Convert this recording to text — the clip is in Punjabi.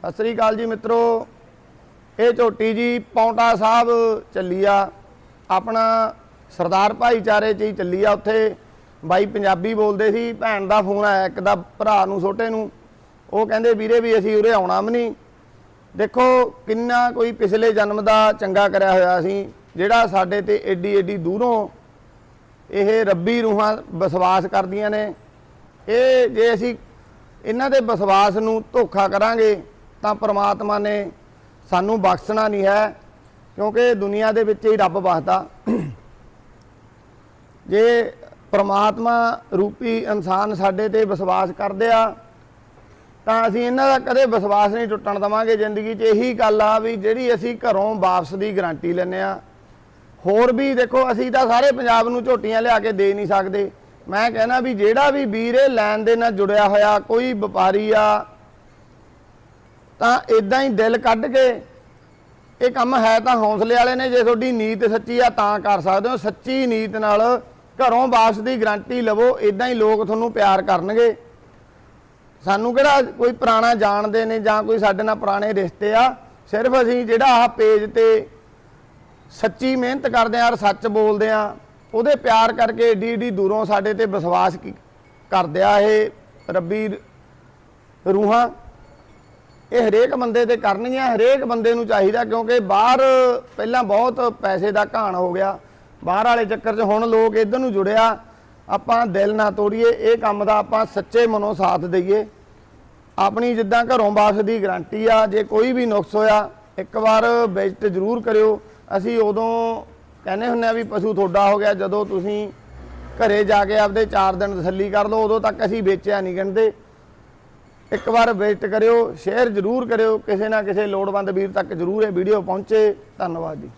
ਸਤਿ ਸ੍ਰੀ ਅਕਾਲ ਜੀ ਮਿੱਤਰੋ। ਇਹ ਝੋਟੀ ਜੀ ਪੌਂਟਾ ਸਾਹਿਬ ਚੱਲੀ ਆ। ਆਪਣਾ ਸਰਦਾਰ ਭਾਈਚਾਰੇ ਚ ਹੀ ਚੱਲੀ ਆ ਉੱਥੇ। ਬਾਈ ਪੰਜਾਬੀ ਬੋਲਦੇ ਸੀ, ਭੈਣ ਦਾ ਫੋਨ ਆਇਆ ਇੱਕ ਦਾ ਭਰਾ ਨੂੰ, ਛੋਟੇ ਨੂੰ। ਉਹ ਕਹਿੰਦੇ, ਵੀਰੇ ਵੀ ਅਸੀਂ ਉਰੇ ਆਉਣਾ ਵੀ ਨਹੀਂ। ਦੇਖੋ ਕਿੰਨਾ ਕੋਈ ਪਿਛਲੇ ਜਨਮ ਦਾ ਚੰਗਾ ਕਰਿਆ ਹੋਇਆ ਸੀ, ਜਿਹੜਾ ਸਾਡੇ ਤੇ ਏਡੀ ਏਡੀ ਦੂਰੋਂ ਇਹ ਰੱਬੀ ਰੂਹਾਂ ਵਿਸ਼ਵਾਸ ਕਰਦੀਆਂ ਨੇ। ਇਹ ਜੇ ਅਸੀਂ ਇਹਨਾਂ ਦੇ ਵਿਸ਼ਵਾਸ ਨੂੰ ਧੋਖਾ ਕਰਾਂਗੇ ਤਾਂ ਪ੍ਰਮਾਤਮਾ ਨੇ ਸਾਨੂੰ ਬਖਸ਼ਣਾ ਨਹੀਂ ਹੈ, ਕਿਉਂਕਿ ਦੁਨੀਆ ਦੇ ਵਿੱਚ ਹੀ ਰੱਬ ਵਸਦਾ। ਜੇ ਪ੍ਰਮਾਤਮਾ ਰੂਪੀ ਇਨਸਾਨ ਸਾਡੇ ਤੇ ਵਿਸ਼ਵਾਸ ਕਰਦੇ ਆ, ਤਾਂ ਅਸੀਂ ਇਹਨਾਂ ਦਾ ਕਦੇ ਵਿਸ਼ਵਾਸ ਨਹੀਂ ਟੁੱਟਣ ਦਵਾਂਗੇ। ਜ਼ਿੰਦਗੀ 'ਚ ਇਹੀ ਗੱਲ ਆ ਵੀ ਜਿਹੜੀ ਅਸੀਂ ਘਰੋਂ ਵਾਪਸ ਦੀ ਗਾਰੰਟੀ ਲੈਂਦੇ ਆ। ਹੋਰ ਵੀ ਦੇਖੋ, ਅਸੀਂ ਤਾਂ ਸਾਰੇ ਪੰਜਾਬ ਨੂੰ ਝੋਟੀਆਂ ਲਿਆ ਕੇ ਦੇ ਨਹੀਂ ਸਕਦੇ। ਮੈਂ ਕਹਿੰਦਾ ਵੀ ਜਿਹੜਾ ਵੀ ਵੀਰੇ ਲੈਣ ਦੇ ਨਾਲ ਜੁੜਿਆ ਹੋਇਆ, ਕੋਈ ਵਪਾਰੀ ਆ ਤਾਂ ਇਦਾਂ ਹੀ ਦਿਲ ਕੱਢ ਕੇ ਇਹ ਕੰਮ ਹੈ ਤਾਂ ਹੌਸਲੇ ਵਾਲੇ ਨੇ, ਜੇ ਤੁਹਾਡੀ ਨੀਤ ਸੱਚੀ ਆ ਤਾਂ ਕਰ ਸਕਦੇ ਹੋ। ਸੱਚੀ ਨੀਤ ਨਾਲ ਘਰੋਂ ਵਾਪਸ ਦੀ ਗਰੰਟੀ ਲਵੋ ਇਦਾਂ ਹੀ ਲੋਕ ਤੁਹਾਨੂੰ ਪਿਆਰ ਕਰਨਗੇ। ਸਾਨੂੰ ਕਿਹੜਾ ਕੋਈ ਪੁਰਾਣਾ ਜਾਣਦੇ ਨੇ ਜਾਂ ਕੋਈ ਸਾਡੇ ਨਾਲ ਪੁਰਾਣੇ ਰਿਸ਼ਤੇ ਆ? ਸਿਰਫ ਅਸੀਂ ਜਿਹੜਾ ਆਹ ਪੇਜ ਤੇ ਸੱਚੀ ਮਿਹਨਤ ਕਰਦੇ ਆ ਔਰ ਸੱਚ ਬੋਲਦੇ ਆ ਉਹਦੇ ਪਿਆਰ ਕਰਕੇ ਏਡੀ ਏਡੀ ਦੂਰੋਂ ਸਾਡੇ ਤੇ ਵਿਸ਼ਵਾਸ ਕੀ- ਕਰਦੇ ਆ ਇਹ ਰੱਬੀ ਰੂਹਾਂ। ਇਹ ਹਰੇਕ ਬੰਦੇ ਤੇ ਕਰਨਗੀਆਂ, ਹਰੇਕ ਬੰਦੇ ਨੂੰ ਚਾਹੀਦਾ ਕਿਉਂਕਿ ਬਾਹਰ ਪਹਿਲਾਂ ਬਹੁਤ ਪੈਸੇ ਦਾ ਘਾਣ ਹੋ ਗਿਆ। ਬਾਹਰ ਵਾਲੇ ਚੱਕਰ 'ਚ ਹੁਣ ਲੋਕ ਇਧਰ ਨੂੰ ਜੁੜਿਆ। ਆਪਾਂ ਦਿਲ ਨਾ ਤੋੜੀਏ, ਇਹ ਕੰਮ ਦਾ ਆਪਾਂ ਸੱਚੇ ਮਨੋਂ ਸਾਥ ਦਈਏ। ਆਪਣੀ ਜਿੱਦਾਂ ਘਰੋਂ ਵਾਪਸ ਦੀ ਗਾਰੰਟੀ ਆ, ਜੇ ਕੋਈ ਵੀ ਨੁਕਸ ਹੋਇਆ, ਇੱਕ ਵਾਰ ਵਿਜ਼ਿਟ ਜ਼ਰੂਰ ਕਰਿਓ। ਅਸੀਂ ਉਦੋਂ ਕਹਿੰਦੇ ਹੁੰਨੇ ਆ ਵੀ ਪਸ਼ੂ ਤੁਹਾਡਾ ਹੋ ਗਿਆ, ਜਦੋਂ ਤੁਸੀਂ ਘਰੇ ਜਾ ਕੇ ਆਪਦੇ 4 ਦਿਨ ਤਸੱਲੀ ਕਰ ਲਓ, ਉਦੋਂ ਤੱਕ ਅਸੀਂ ਵੇਚਿਆ ਨਹੀਂ ਕਹਿੰਦੇ। ਇੱਕ ਵਾਰ ਵਿਜ਼ਿਟ ਕਰਿਓ ਸ਼ੇਅਰ ਜ਼ਰੂਰ ਕਰਿਓ, ਕਿਸੇ ਨਾ ਕਿਸੇ ਲੋੜਵੰਦ ਵੀਰ ਤੱਕ ਜ਼ਰੂਰ ਇਹ ਵੀਡੀਓ ਪਹੁੰਚੇ। ਧੰਨਵਾਦ ਜੀ।